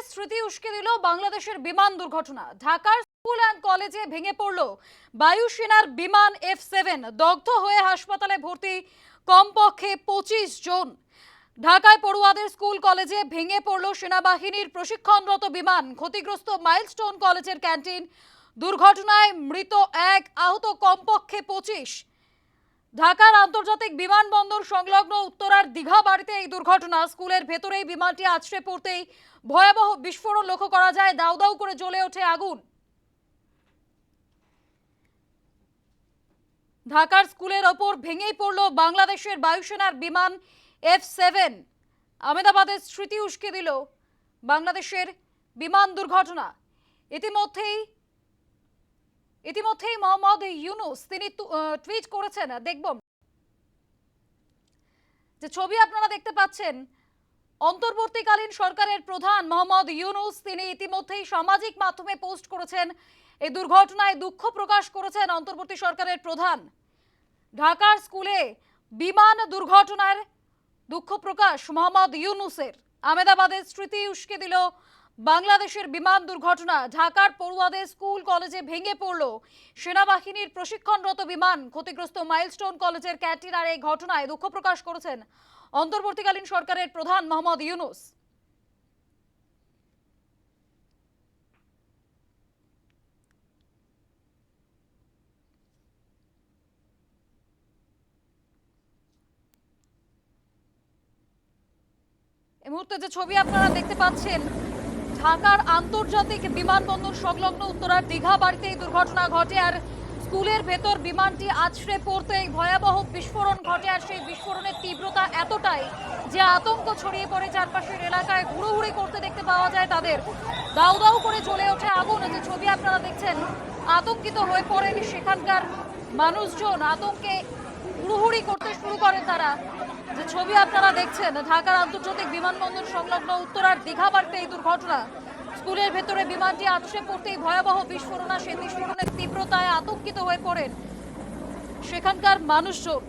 উস্কে দিল বাংলাদেশের বিমান দুর্ঘটনা। ঢাকার স্কুল অ্যান্ড কলেজে ভেঙে পড়ল বায়ুসেনার বিমান এফ সেভেন দগ্ধ হয়ে হাসপাতালে ভর্তি কমপক্ষে পঁচিশ জন। ঢাকায় পড়ুয়াদের স্কুল কলেজে ভেঙে পড়ল সেনাবাহিনীর প্রশিক্ষণরত বিমান। ক্ষতিগ্রস্ত মাইলস্টোন কলেজের ক্যান্টিন। দুর্ঘটনায় মৃত এক, আহত কমপক্ষে পঁচিশ। ঢাকার আন্তর্জাতিক বিমানবন্দর সংলগ্ন উত্তরার দীঘা বাড়িতে এই দুর্ঘটনা। স্কুলের ভেতরেই বিমানটি আছড়ে পড়তেই ভয়াবহ বিস্ফোরণ লক্ষ্য করা যায়। দাউ দাউ করে জ্বলে ওঠে আগুন। ঢাকার স্কুলের ওপর ভেঙেই পড়ল বাংলাদেশের বায়ুসেনার বিমান এফ সেভেন। আহমেদাবাদের স্মৃতি উস্কে দিল বাংলাদেশের বিমান দুর্ঘটনা। ইতিমধ্যেই ইতিমধ্যেই মোহাম্মদ ইউনুস তিনি টুইট করেছেন, দেখব। যে ছবি আপনারা দেখতে পাচ্ছেন, অন্তর্বর্তীকালীন সরকারের প্রধান মোহাম্মদ ইউনুস তিনি ইতিমধ্যেই সামাজিক মাধ্যমে পোস্ট করেছেন এই দুর্ঘটনায় দুঃখ প্রকাশ করেছেন অন্তর্বর্তী সরকারের প্রধান। ঢাকার স্কুলে বিমান দুর্ঘটনার দুঃখ প্রকাশ মোহাম্মদ ইউনুসের। আহমেদাবাদের স্মৃতি উস্কে দিল বাংলাদেশের বিমান দুর্ঘটনা, ঢাকার পড়ুয়াদের স্কুল কলেজে ভেঙে পড়ল। সেনাবাহিনীর প্রশিক্ষণরত বিমান ক্ষতিগ্রস্ত মাইলস্টোন কলেজের ক্যান্টিন আর এই ঘটনায় দুঃখ প্রকাশ করেছেন অন্তর্বর্তীকালীন সরকারের প্রধান মোহাম্মদ ইউনুস। এই মুহূর্তে যে ছবি আপনারা দেখতে পাচ্ছেন ঢাকার আন্তর্জাতিক বিমানবন্দর সংলগ্ন উত্তরার দীঘা বাড়িতে এই দুর্ঘটনা ঘটে আর স্কুলের ভেতর বিমানটি আছড়ে পড়তে ভয়াবহ বিস্ফোরণ ঘটে আর সেই বিস্ফোরণের তীব্রতা এতটাই যে আতঙ্ক ছড়িয়ে পড়ে চারপাশের এলাকায় হুড়োহুড়ি করতে দেখতে পাওয়া যায় তাদের। দাউ দাউ করে চলে ওঠে আগুন। যে ছবি আপনারা দেখছেন, আতঙ্কিত হয়ে পড়েন সেখানকার মানুষজন। আতঙ্কে হুড়োহুড়ি করতে শুরু করেন তারা। যে ছবি আপনারা দেখছেন, ঢাকার আন্তর্জাতিক বিমানবন্দর সংলগ্ন উত্তরার দীঘা বাড়তে এই দুর্ঘটনা। স্কুলের ভেতরে বিমানটি আছড়ে পড়তেই ভয়াবহ বিস্ফোরণা সেই বিস্ফোরণের তীব্রতায় আতঙ্কিত হয়ে পড়েন সেখানকার মানুষজন।